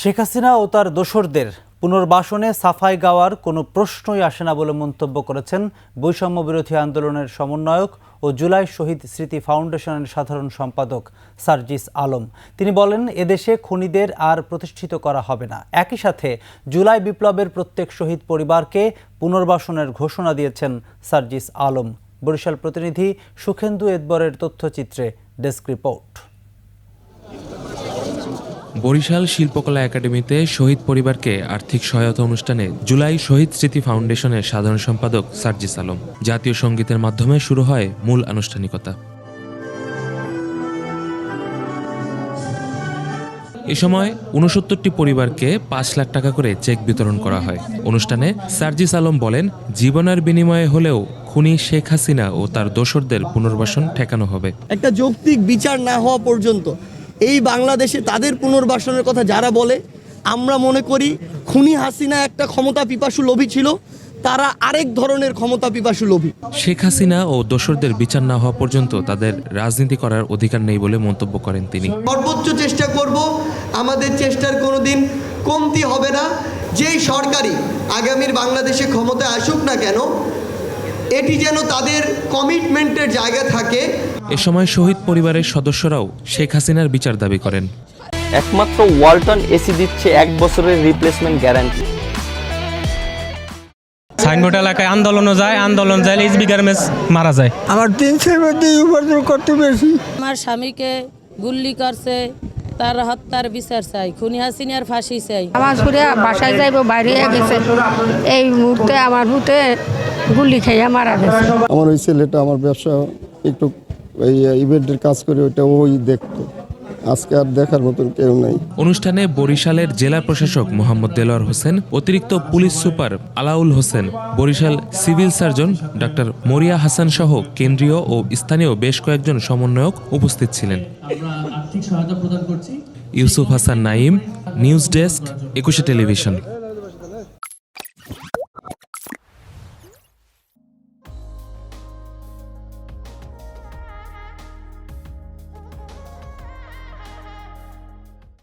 শেখ হাসিনা ও তার দোসরদের পুনর্বাসনে সাফাই গাওয়ার কোনো প্রশ্নই আসে না বলে মন্তব্য করেছেন বৈষম্য বিরোধী আন্দোলনের সমন্বয়ক ও জুলাই শহীদ স্মৃতি ফাউন্ডেশনের সাধারণ সম্পাদক সার্জিস আলম। তিনি বলেন, এদেশে খুনিদের আর প্রতিষ্ঠিত করা হবে না। একই সাথে জুলাই বিপ্লবের প্রত্যেক শহীদ পরিবারকে পুনর্বাসনের ঘোষণা দিয়েছেন সার্জিস আলম। বরিশাল প্রতিনিধি সুখেন্দু এদবরের তথ্যচিত্রে ডেস্ক রিপোর্ট। বরিশাল শিল্পকলা একাডেমিতে শহীদ পরিবারকে আর্থিক সহায়তা অনুষ্ঠানে জুলাই শহীদ স্মৃতি ফাউন্ডেশনের সাধারণ সম্পাদক সার্জিস আলম। জাতীয় সঙ্গীতের মাধ্যমে শুরু হয় মূল আনুষ্ঠানিকতা। এ সময় উনসত্তরটি পরিবারকে পাঁচ লাখ টাকা করে চেক বিতরণ করা হয়। অনুষ্ঠানে সার্জিস আলম বলেন, জীবনের বিনিময়ে হলেও খুনি শেখ হাসিনা ও তার দোসরদের পুনর্বাসন ঠেকানো হবে। একটা যৌক্তিক বিচার না হওয়া পর্যন্ত এই বাংলাদেশে তাদের পুনর্বাসনের কথা যারা বলে আমরা মনে করি খুনি হাসিনা একটা ক্ষমতা পিপাসু লোভী ছিল তারা আরেক ধরনের ক্ষমতা পিপাসু লোভী। শেখ হাসিনা ও দোসরদের বিচার না হওয়া পর্যন্ত তাদের রাজনীতি করার অধিকার নেই বলে মন্তব্য করেন তিনি। সর্বোচ্চ চেষ্টা করব আমাদের চেষ্টার কোনো দিন কমতি হবে না। যেই সরকারি আগামীর বাংলাদেশে ক্ষমতায় আসুক না কেন এটি যেন তাদের কমিটমেন্টের জায়গা থাকে। এ সময় শহীদ পরিবারের সদস্যরাও শেখ হাসিনার বিচার দাবি করেন। একমাত্র ওয়ালটন এসি দিচ্ছে এক বছরের রিপ্লেসমেন্ট গ্যারান্টি সাইনবোর্ড এলাকায় আন্দোলনও যায় আন্দোলন যায় এইচবি গার্মেন্টস মারা যায়। আমার তিন মধ্যে উপার্জন করতে বেশি আমার স্বামীকে গুল্লি করছে তার হত্যার বিচার চাই খুনি হাসিনার ফাঁসি চাই। আমার ছুড়ে বাসায় যাইব বাইরে গেছে। এই মুহূর্তে আমার ভূতে গুলি খেয়ে মারা গেছে। আমার ওই ছেলেটা আমার ব্যবসা একটু এই ইভেন্টের কাজ করে ওইটা ওই দেখতো। আজকে আর দেখার মতন কেউ নাই। অনুষ্ঠানে বরিশালের জেলা প্রশাসক মোহাম্মদ দেলোয়ার হোসেন অতিরিক্ত police super Alaul Hossain Barishal civil surgeon doctor Mariya Hasan সহ কেন্দ্রীয় ও স্থানীয় বেশ কয়েকজন সমন্বয়ক উপস্থিত ছিলেন। Yusuf Hasan Naim news desk Ekushey television.